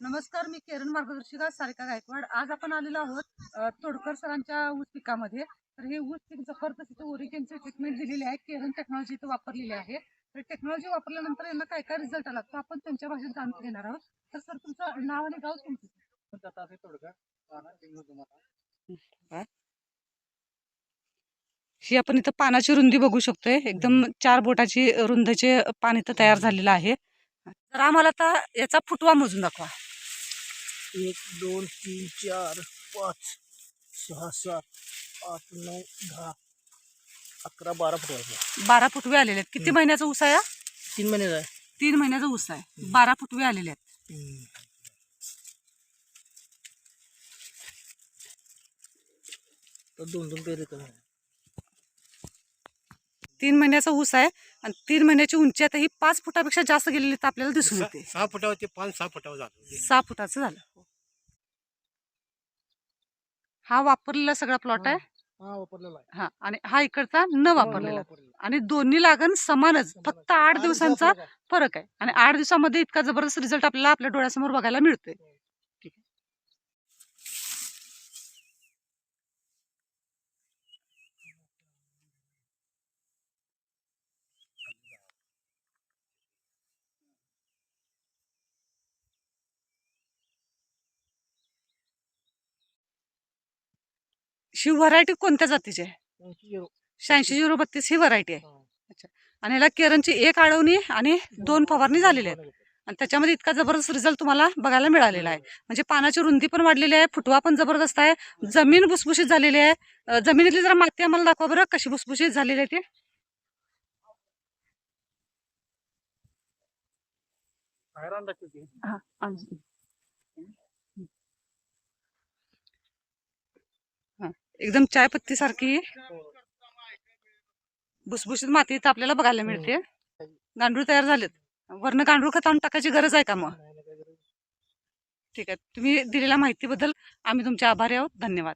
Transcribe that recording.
नमस्कार मी किरण मार्गदर्शिका सारिका गायकवाड. आज आपण आलेलो आहोत तोडकर सरांच्या ऊस पिकामध्ये. तर हे ऊस पीक जबरदस्त ओरिजिनचे ट्रीटमेंट दिलेली आहे. केरन टेक्नॉलॉजी इथं वापरलेली आहे. तर टेक्नॉलॉजी वापरल्यानंतर यांना काय काय रिझल्ट आला तो आपण त्यांच्या भाषेत जाणून घेणार आहोत. तर सर तुमचं नाव आणि गाव तुमचं? तोडकर ही? आपण इथं पानाची रुंदी बघू शकतोय. एकदम चार बोटाची रुंदीचे पान इथं तयार झालेलं आहे. तर आम्हाला आता याचा फुटवा मोजून दाखवा. एक दोन तीन चार पाच सहा सात आठ नऊ दहा अकरा बारा फुट बारा फुटवे आलेले आहेत. किती महिन्याचा ऊस आहे हा? तीन महिने आहे तीन महिन्याचा ऊस आहे. बारा फुटवे आलेले आहेत. तर दोन दोन पेर तीन महिन्याचा ऊस आहे आणि तीन महिन्याची उंची आता ही पाच फुटापेक्षा जास्त गेलेली तर आपल्याला दिसून येते. सहा सहा फुटावर ते पाच सहा फुटावर झालं सहा फुटाचं झालं. हा वापरलेला सगळा प्लॉट आहे? हा वापरलेला आहे. हा आणि हा इकडचा न वापरलेला. आणि दोन्ही लागण समानच. फक्त आठ दिवसांचा फरक आहे. फरक आहे. आणि आठ दिवसामध्ये इतका जबरदस्त रिझल्ट आपल्याला आपल्या डोळ्यासमोर बघायला मिळतोय. ही व्हरायटी कोणत्या जातीची आहे. शहाऐंशी झिरो बत्तीस. ही व्हरायटी आहे. हा. आणि याला केरनची एक आळवणी आणि दोन फवारणी झालेली आहेत. आणि त्याच्यामध्ये इतका जबरदस्त रिझल्ट तुम्हाला बघायला मिळालेला आहे. म्हणजे पानाची रुंदी पण वाढलेली आहे फुटवा पण जबरदस्त आहे जमीन भुसभुशीत झालेली आहे. जमिनीतली जरा माती आम्हाला दाखवा बरं कशी भुसभुशीत झालेली आहे ती. हैराण एकदम चायपत्ती सारखी भुसभुशीत माती इथं आपल्याला बघायला मिळते. गांडूळ तयार झालेत. वरनं गांडूळ खत आणून टाकायची गरज आहे का मग. ठीक आहे. तुम्ही दिलेल्या माहितीबद्दल आम्ही तुमचे आभारी आहोत. धन्यवाद.